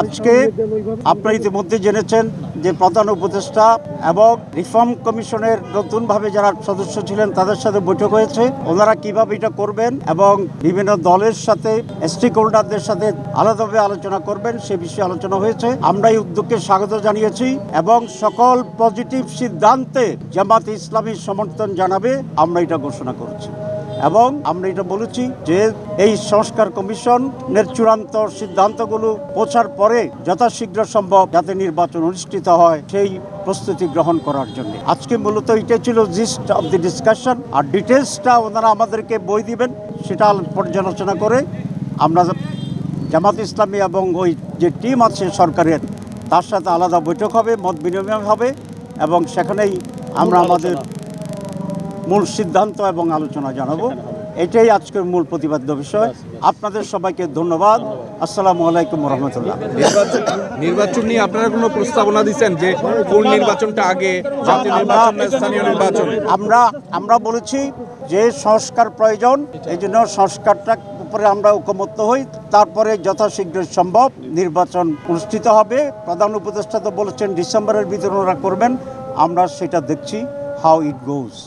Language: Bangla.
আজকে আপনারা ইতিমধ্যে জেনেছেন যে প্রধান উপদেষ্টা এবং রিফর্ম কমিশনের নতুনভাবে যারা সদস্য ছিলেন তাদের সাথে বৈঠক হয়েছে। ওনারা কীভাবে এটা করবেন এবং বিভিন্ন দলের সাথে স্টেক হোল্ডারদের সাথে আলাদাভাবে আলোচনা করবেন সে বিষয়ে আলোচনা হয়েছে। আমরা এই উদ্যোগকে স্বাগত জানিয়েছি এবং সকল পজিটিভ সিদ্ধান্তে জামাত ইসলামী সমর্থন জানাবে, আমরা এটা ঘোষণা করেছি। এবং আমরা এটা বলেছি যে এই সংস্কার কমিশনের চূড়ান্ত সিদ্ধান্তগুলো পৌঁছার পরে যথাশীঘ্র সম্ভব যাতে নির্বাচন অনুষ্ঠিত হয় সেই প্রস্তুতি গ্রহণ করার জন্য। আজকে মূলত এটা ছিল জিস্ট অফ দি ডিসকাশন আর ডিটেলসটা ওনারা আমাদেরকে বই দিবেন সেটা পর্যালোচনা করে আমরা জামাত ইসলামী এবং ওই যে টিম আছে সরকারের তার সাথে আলাদা বৈঠক হবে মত বিনিময় হবে এবং সেখানেই আমরা আমাদের মূল সিদ্ধান্ত এবং আলোচনা জানাব। এটাই আজকের মূল প্রতিপাদ্য বিষয়। আপনাদের সবাইকে ধন্যবাদ। আসসালামু আলাইকুম রহমতুল্লাহ। নির্বাচন নির্বাচন নিয়ে আপনারা কোনো প্রস্তাবনা দিচ্ছেন যে কোন নির্বাচনটা আগে স্থানীয় নির্বাচন? আমরা আমরা বলেছি যে সংস্কার প্রয়োজন এই জন্য সংস্কারটা উপরে আমরা ঐকমত্য হই। তারপরে যথাশীঘ্র সম্ভব নির্বাচন অনুষ্ঠিত হবে। প্রধান উপদেষ্টা তো বলেছেন ডিসেম্বরের ভিতরে ওরা করবেন। আমরা সেটা দেখছি হাউ ইট গোজ